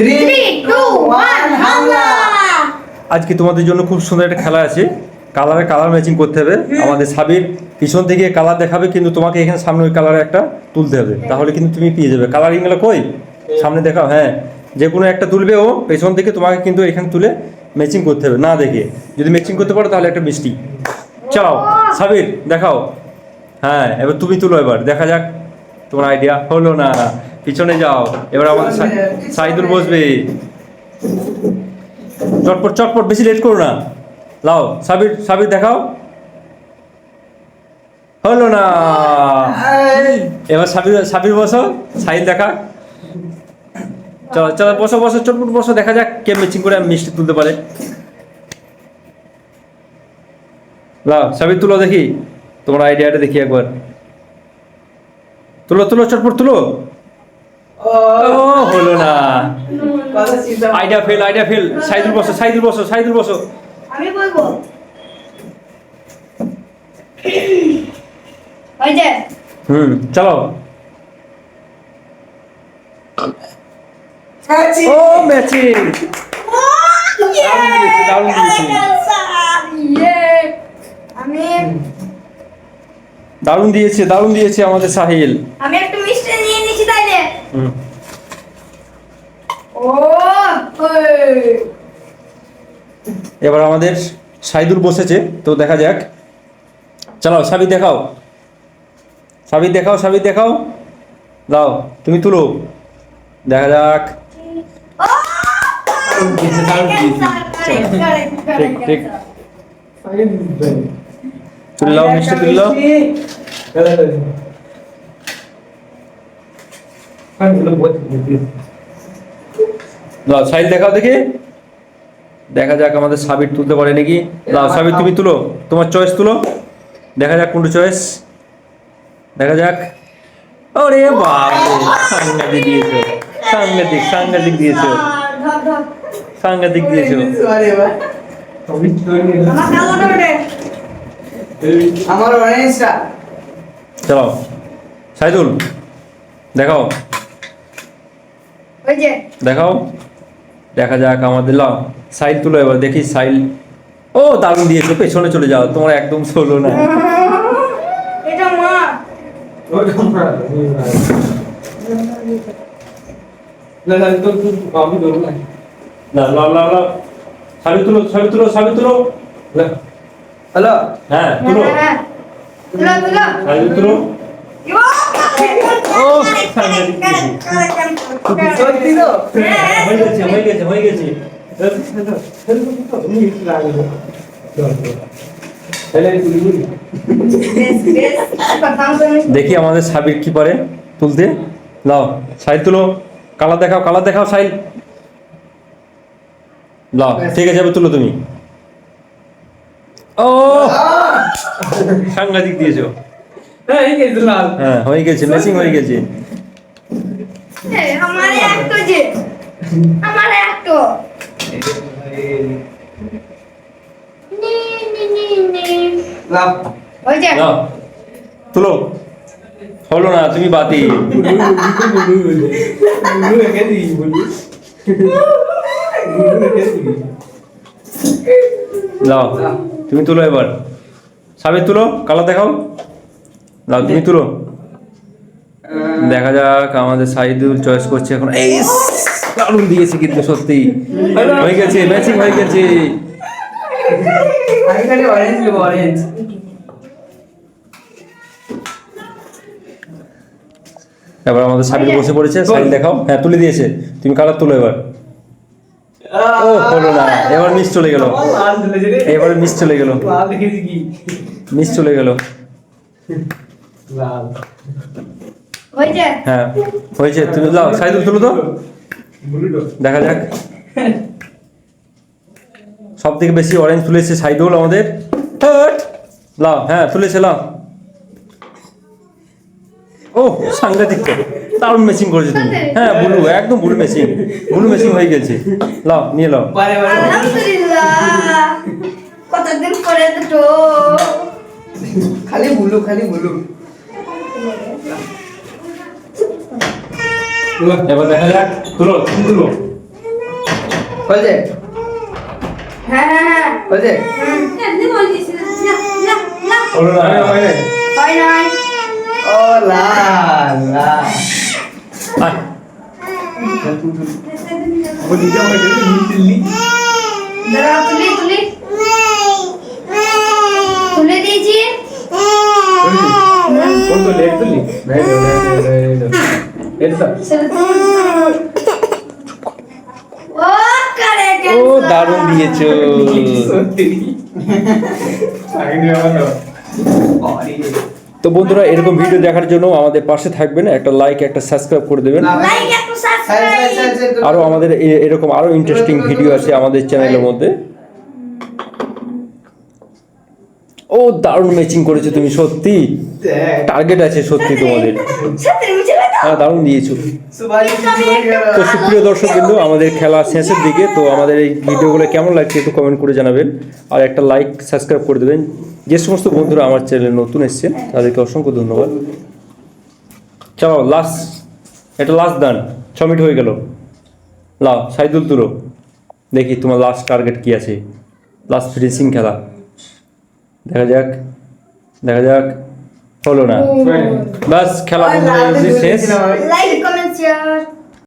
Three three two one হামলা আজকে তোমাদের জন্য খুব সুন্দর একটা খেলা আছে। কালারে কালার ম্যাচিং করতে হবে। আমাদের সাবির পিছন থেকে কালার দেখাবে কিন্তু তোমাকে এখানে সামনে ওই কালারে একটা তুলতে হবে। তাহলে কিন্তু তুমি পেয়ে যাবে। কালারিংগুলো কই? সামনে দেখাও হ্যাঁ। যে কোনো একটা তুলবে ও পেছন থেকে তোমাকে কিন্তু এখানে তুলে ম্যাচিং করতে হবে। না দেখে। যদি ম্যাচিং করতে পারো তাহলে একটা মিষ্টি। চাও। সাবির দেখাও। হ্যাঁ এবার তুমি তুলো এবার। দেখা যাক তোমার আইডিয়া হলো না? পিছনে যাও। এবার আমাদের সাইদুল বসবে। চটপট চটপট বেশি লেট করো না। লাও সাবির সাবির দেখাও। হলো না। এবার সাবির সাবির বসো সাইল দেখা। চলো চলো বসো বসো চটপট বসো দেখা যাক কে ম্যাচিং করে মিষ্টি তুলতে পারে। লাও সাবির তুলো দেখি। তোমার আইডিয়াটা দেখি একবার। তুলো তুলো চটপট তুলো। ও হলো না। Idea fail idea fail. Saidul বসো সাইদুল বসো সাইদুল বসো। আমি বলব। ওই যে। হুম চলো ও ম্যাচিং। দারুণ দিয়েছে। ইয়ে। দারুণ দিয়েছে দারুণ দিয়েছে আমাদের সাহিল। আমি একটু মিষ্টি নিয়ে নিচ্ছি তাইলে হুম ও ওই। এবার আমাদের সাইদুল বসেছে তো দেখা যাক। চলো সাবি দেখাও। সাবি দেখাও সাবি দেখাও। দাও তুমি তুলো। দেখা যাক। ঠিক, ঠিক। তুললাও মিষ্টি তুললাও দাও সাইল দেখাও দেখি। দেখা যাক আমাদের সাবির তুলতে পারে নাকি। দাও সাবির তুমি তুলো। তোমার চয়েস তুলো। দেখা যাক কোনটা চয়েস দেখা যাক। ওরে বাপ সাংঘাতিক দিয়েছ। সাংঘাতিক সাংঘাতিক দিয়েছ। সাংঘাতিক দিয়েছ। আমার চলো। সাইদুল দেখাও। দেখাও। দেখা যাক আমাদের লাও সাইল তুলো এবার দেখি সাইল। ও দারুণ দিয়েছ পেছনে চলে যাও তোমার একদম চলো না। এটা মা। না লা লা লা সাবি তুলো সাবি তুলো সাবি তুলো। হ্যালো? হ্যাঁ তুলো। হ্যাঁ, হ্যাঁ। তুলো, তুলো। সাবি তুলো। ইয়ো! দেখি আমাদের সাবির কি পারে তুলতে। লাও, সাইল তুলো। কালার দেখাও কালার দেখাও সাইল। লাও, ঠিক আছে তুলো তুমি। ও! সাংঘাতিক দিয়েছ। হ্যাঁ হয়ে গেছে ম্যাচিং হয়ে গেছে এ, আমার একটো যে আমার একটো নি, নি, নি, নি। লাভ ওই যে। তুলো। হলো না তুমি বাতি। তুমি তুলো এবার। সাবির তুলো কালার দেখাও। লাও তুমি তুলো দেখা যাক আমাদের সাইদুল চয়েস করছে এখন। এই দারুণ দিয়েছে কিন্তু সত্যি। হয়ে গেছে ম্যাচিং হয়ে গেছে। এবার আমাদের সাবির বসে পড়েছে সাইল দেখাও। হ্যাঁ তুলে দিয়েছে। তুমি কালার তুলো এবার। ও হলো না। এবার মিস চলে গেল। এবার মিস চলে গেল। মিস চলে গেল। হ্যাঁ হয়েছে। তুমি দাও সাইদুল তুলো তো দেখা যাক। সব থেকে বেশি অরেঞ্জ তুলেছে সাইদুল আমাদের! লাও হ্যাঁ তুলেছে লাও। ও সাংঘাতিক দারুণ মেশিং করেছ তুমি। হ্যাঁ ব্লু একদম ব্লু মেশিং ব্লু মেশিং হয়ে গেছে। লাও নিয়ে লাও। কতদিন পরে দুটো? খালি বুলু খালি বুলু। এবার দেখা যাক তুলো তুলো। হয়েছে? হ্যাঁ হ্যাঁ হ্যাঁ। হয়েছে? হলো না হয় নাই। ও লা লা। ও দিদি আমাকে তুলি তুলি তুলে। ছেলে তুল। ও দারুণ দিয়েছ। তো বন্ধুরা এরকম ভিডিও দেখার জন্য আমাদের পাশে থাকবেন একটা লাইক একটা সাবস্ক্রাইব করে দেবেন। লাইক আরও আমাদের এরকম আরও ইন্টারেস্টিং ভিডিও আছে আমাদের চ্যানেলের মধ্যে। ও দারুণ ম্যাচিং করেছ তুমি সত্যি? টার্গেট আছে সত্যি তোমাদের। হ্যাঁ দারুণ দিয়েছ। তো সুপ্রিয় দর্শক কিন্তু আমাদের খেলা শেষের দিকে তো আমাদের এই ভিডিওগুলো কেমন লাগছে একটু কমেন্ট করে জানাবেন। আর একটা লাইক সাবস্ক্রাইব করে দেবেন। যে সমস্ত বন্ধুরা আমার চ্যানেলে নতুন এসেছেন তাদেরকে অসংখ্য ধন্যবাদ। চলো লাস্ট এটা লাস্ট দান ছ মিনিট হয়ে গেল। লাও সাইদুল তুলো। দেখি তোমার লাস্ট টার্গেট কি আছে। লাস্ট ফিনিশিং খেলা। দেখা যাক দেখা যাক হলো না। বাস খেলা বন্ধ হয়ে গেছে শেষ।